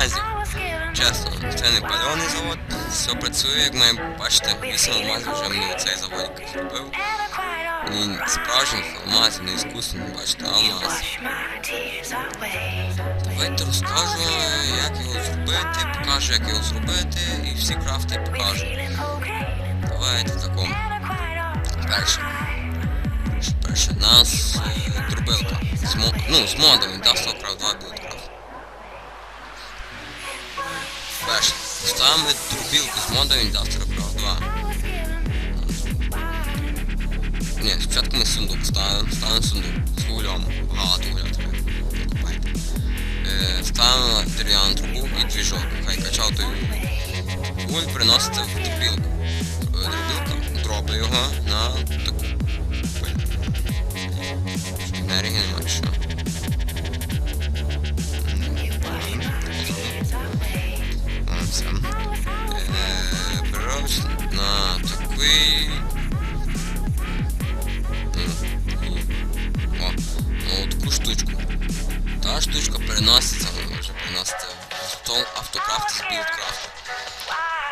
базі. Чесно, це не пальоний завод, все працює, як ми бачите, вісім мазі вже мені цей заводик зробив. І справжніх алмазів, не іскусний, бачите, алмаз. Давайте розкажу, як його зробити, покажу, як його зробити, і всі крафти покажу. Давайте в такому. Перше. Перше нас е, дробилка. Ну, з модами, да, 100 крав 2 буде. Перше. Ставимо дробілку з модом Industrial Craft 2. Ні, спочатку ми сундук ставимо, ставимо сундук з вуглем. Багато вугля треба. Купайте. Е, ставимо дерев'яну трубу і двіжок. Хай качав той вугль приноситься в дробілку. Е, Дробілка дробить його на таку. Енергії нема чи що. О, все. Е, на такий. О, ну таку штучку. Та штучка переноситься, вона може переноситься в стол автокрафт з білдкрафту.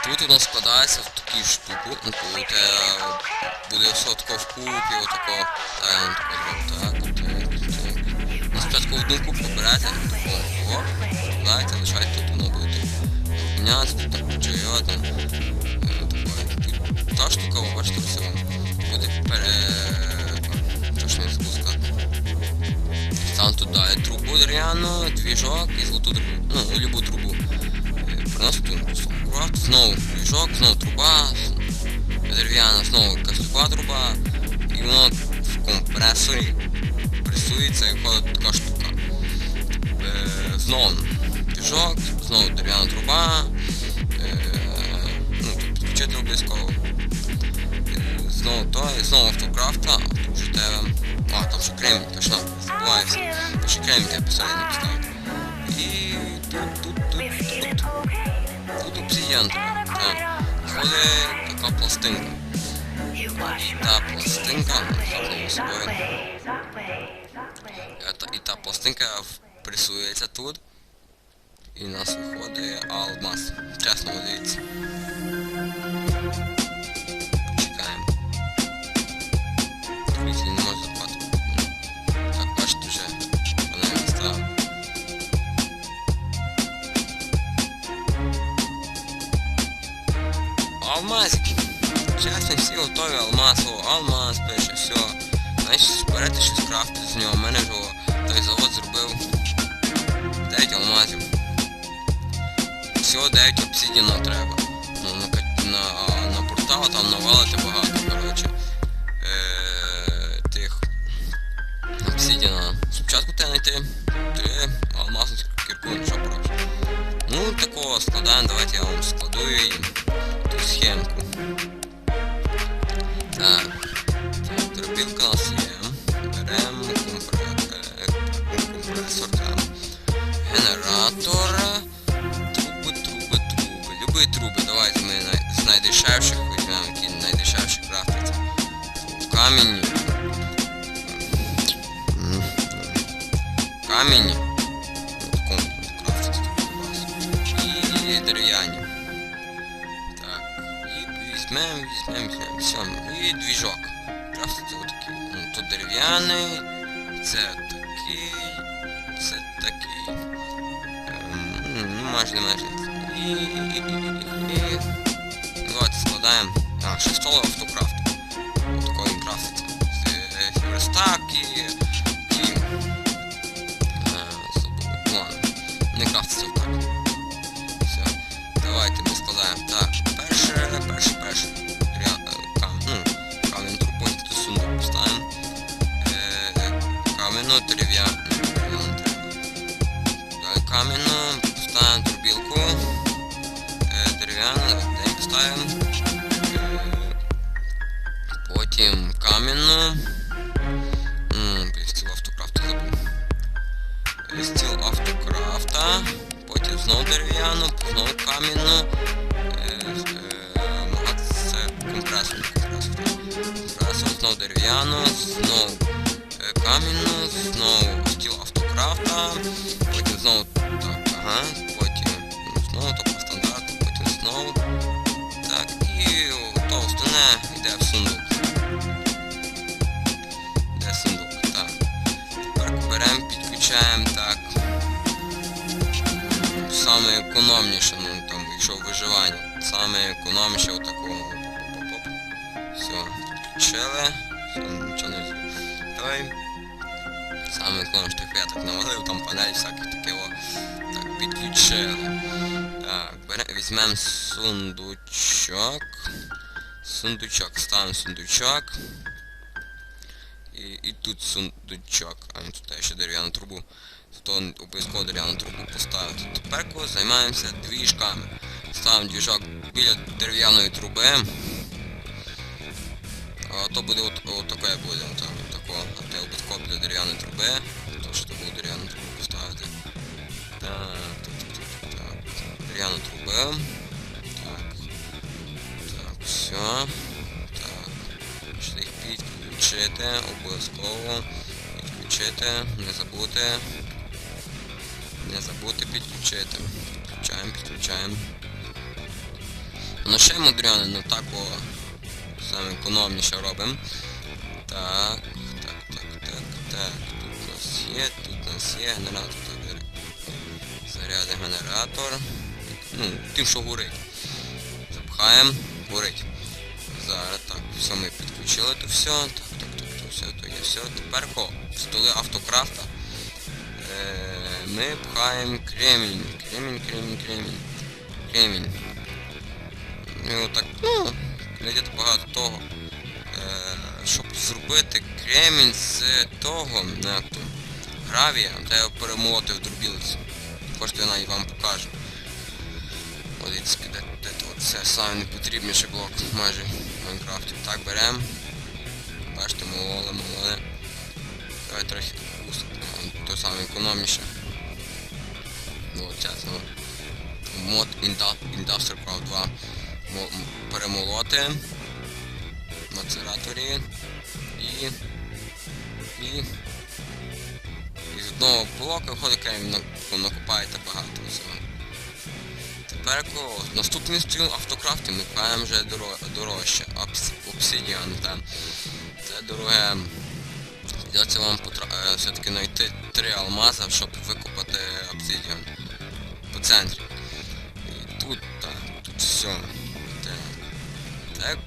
Тут у нас складається в таку штуку, ну коли у буде все тако вкупі, отако, та він тако так, так, так. Спочатку одну кубку берете, тако, о, складаєте, лишаєте тут, воно буде мінятися, тут так чайоти, тут та штука, бачите, все буде пере... Сказати. Там тут далі трубу дерев'яну, двіжок і золоту трубу, ну, любу трубу. Е, Приносить тут крафт, знову двіжок, знову труба, дерев'яна, знову якась труба, і воно в компресорі пресується і виходить така штука. Е, знову двіжок, знову дерев'яна труба, е, ну, підключити обов'язково. Е, Знову то, знову автокрафта, а тут вже тебе. А, там ще кремінь, точно, забуваюся. Там ще кремінь тебе посередньо поставити. І тут, тут, тут, тут, тут обсидіан. Так. Ходить така пластинка. Та пластинка, ну, собою. І та пластинка пресується тут. І у нас виходить алмаз. Чесно, дивіться. Чекаємо. Дивіться, не можу запати. Так, бачите вже. Вона не. Алмазики. Чесно, всі готові алмаз, о, алмаз пише, все. Значить, берете щось крафти з нього. У мене вже той завод зробив Всього 9 обсидіана треба. Ну, на, на, на портал там навалити багато, коротше. Е, тих обсидіана. Спочатку треба знайти 3 алмазних кірку, що прошу. Ну, такого складаємо, давайте я вам складу її ту схемку. Так. Дробілка у нас є. Беремо е, компресор, так. Генератор. Труби, труби. Давайте ми з найдешевших візьмемо, які найдешевші крафтяться. Камінь. Камінь. Ну, І дерев'яні. Так. І візьмемо, візьмемо, візьмемо. Все. І двіжок. Крафтиться отакий. Ну, тут дерев'яний. Це такий. Це такий. Ем, Ну, майже майже. Ну, Давайте складаємо. А, ще столу автокрафт. Отакої він крафтиться. Е, верстак і. і е. Ладно. Не крафтиться так. Все. Давайте ми складаємо. Так, перше, перше, перше. Е, кам, ну, камінь трубою тут сундук поставимо. Кам'яну дерев'яну. Кам'яну поставимо дробілку. Знову дерев'яну, знову кам'яну. Е, е, це компресор. Компресор, знову дерев'яну, знову е, кам'яну, знову стіл автокрафта, потім знову так, ага, потім знову тобто стандарт, потім знову. Так, і то йде в сундук. Де сундук? Так. Тепер беремо, підключаємо так. Саме економніше, ну там, якщо виживання. Саме економніше отакого. Все, підключили. Все, нічого не Давай. Саме економніше, так я так навалив, там панель всяких таке о. Так, підключили. Так, бере, візьмемо сундучок. Сундучок, ставимо сундучок. І, і тут сундучок. А тут я ще дерев'яну трубу. Тут обов'язково дерев'яну трубу поставити. Тепер займаємося двіжками. Ставимо двіжок біля дерев'яної труби. А то буде от, от таке буде. От, тако. А те обов'язково біля дерев'яної труби. То що буде дерев'яну трубу поставити. Так, так, так, так. Дерев'яна труба. Так. Так, все. Так. Пішли їх підключити, обов'язково. Підключити, не забути. Не забути підключити. Підключаємо, підключаємо. Ну ще мудрене, ну так о. Саме економніше робимо. Так, так, так, так, так. Тут у нас є, тут у нас є генератор. Так, Заряди генератор. Ну, тим, що горить. Запхаємо, горить. Зараз так, все ми підключили то все. Так, так, так, то все, то є все. Тепер ко, столи автокрафта. Е, ми пхаємо кремінь. Кремінь, кремінь, кремінь. Кремінь. Ну отак, ну, глядять багато того. Е, щоб зробити кремінь з того, то, гравія, треба перемолоти в дробілиці. Хочете я вам покажу. От де, де то це саме найпотрібніший блок майже в Майнкрафті. Так беремо. Бачите, мололи, мололи. Давай трохи пустимо. То саме економніше. Ну от. Мод Industrial Craft 2 перемолоти. Мацераторі. І... І... І з одного блока виходить кремінь, накопаєте багато всього. Тепер наступний стіл автокрафти ми паємо вже дорожче. Обс, обсидіан там. Це дороге. Придеться вам е, все-таки знайти три алмаза, щоб викопати обсидіан по центрі. І тут так, тут все. Так. так.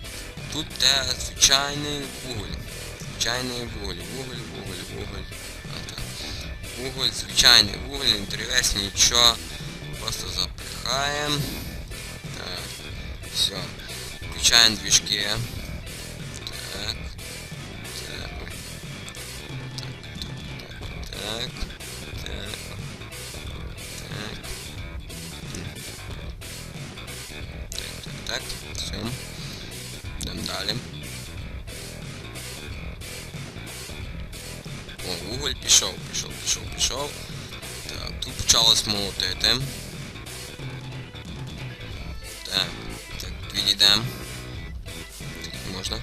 Тут де звичайний вуголь. Звичайний вуголь. Вуголь, вуголь, вуголь. А, так. Вуголь, звичайний вуголь, не нічого. Просто запихаємо. Так. Все. Включаємо движки. Так. Так. Так. Так. Так. Так, так, так. Все. Йдемо далі. О, уголь пішов, пішов, пішов, пішов. Так, тут почалось молотити. Так, так, відійдемо. Так, можна.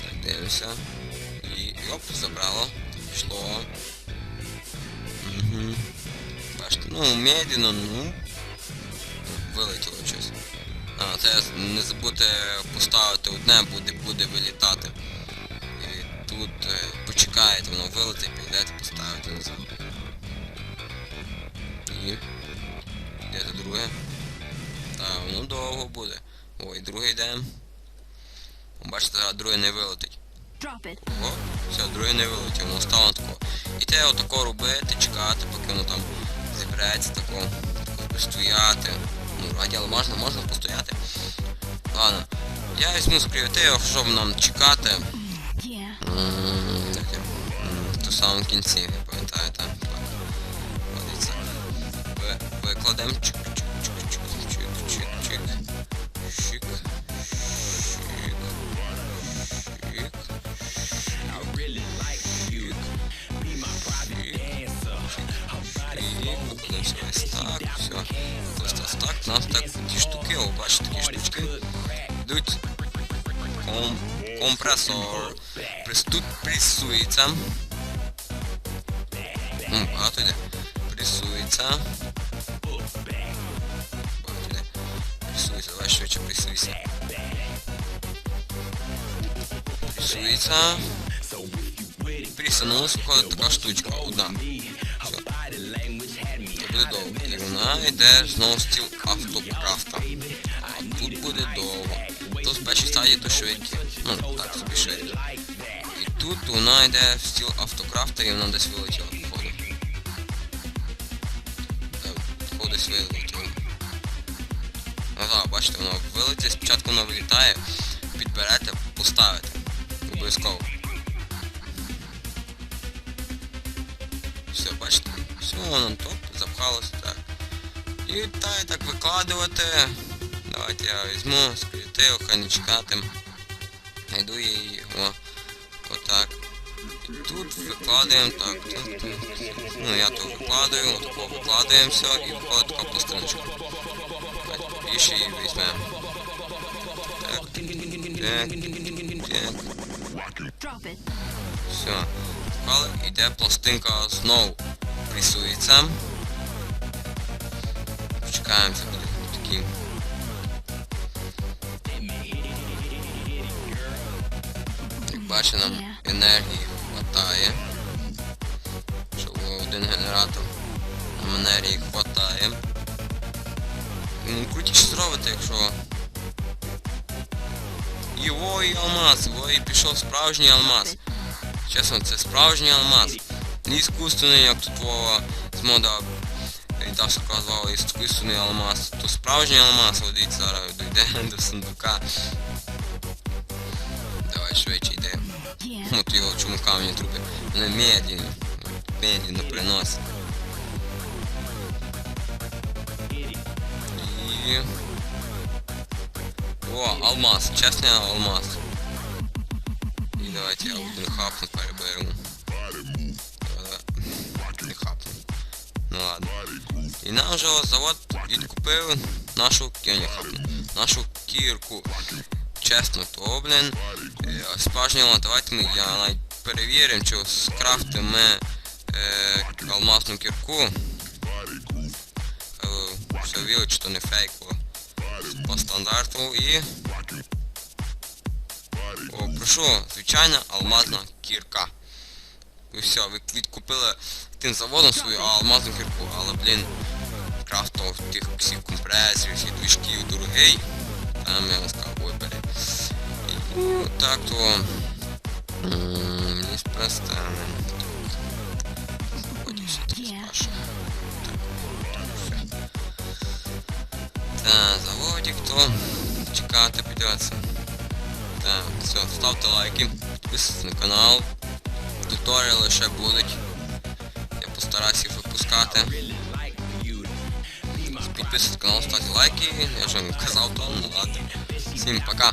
Так, дивимося. І, і оп, забрало. Пішло. Угу. Бачите, ну, медленно, ну. Вилетіло щось. А, це не забудьте поставити одне, буде, буде вилітати. І тут е, почекаєте, воно вилетить, підете поставити назад. І... Де це друге? Та, воно довго буде. Ой, другий йде. Бачите, друге не вилетить. Drop it. О, все, друге не вилетіло, воно стало тако. І те отако робити, чекати, поки воно там зібреться тако. тако Постояти. Ну, раді, можна, можна постояти. Ладно. Я візьму з креативів, щоб нам чекати. То самому кінці, я пам'ятаєте? Так. Викладемо компресор. Прис, тут пресується. Ну, багато йде. Пресується. Багато йде. Пресується. давай швидше присуйся. Присується. Присунулась, виходить така штучка, одна. Все. Це буде довго. І вона йде знову стіл автокрафта. А тут буде довго. То першої стадії, то швидкі. Ну, так собі швидкі. І тут вона йде в стіл автокрафта і вона десь вилетіла, походу. Е, Походу десь вилетіла. Ну так, бачите, воно вилетить, спочатку воно вилітає, підберете, поставите. Обов'язково. Все, бачите? Все, воно топ, запхалося так. І та і так викладувати. Давайте я візьму, скрити, охайничка тим. Найду її, о, отак. І тут викладаємо так. Тут, тут. Ну я то викладаю, отако викладаємо все і виходить така пластиночка. Давайте більше її візьмемо. Так, так, так. Все. Але йде пластинка знову присується. Чекаємо, це буде бачите, нам енергії хватає. Щоб один генератор. Нам енергії хватає. Ну, крутіше зробити, якщо і о, і алмаз, о, і пішов справжній алмаз. Чесно, це справжній алмаз. Не іскусственний, як тут Вова з мода Вітався казав іскусственний алмаз. То справжній алмаз, дивіться, зараз дійде до сундука. Давай швидше йде. Yeah. От його чому камені трупи. Вони медленно, медленно приносять. І... О, алмаз, чесний алмаз. І давайте я один хапну переберу. Е, Не хапну. Ну ладно. І нам вже завод відкупив нашу я не хапну. Нашу кірку. Чесно, то, блін. Справжній. Давайте ми я навіть перевіримо, чи скрафтимо ми е, алмазну кірку. Е, все вірить, що не фейково по стандарту і... О, прошу, звичайна алмазна кірка. І все, ви відкупили тим заводом свою алмазну кірку, але, блін, крафтов тих всіх компресів, всіх движків дорогий. Там я спашу. Так, все. Та, заводик, то чекати придеться. Так, все, ставте лайки, підписуйтесь на канал. Туторіали ще будуть. Я постараюсь їх випускати. Підписуйтесь на канал, ставте лайки. Я вже вам казав, то ну ладно. Всім пока.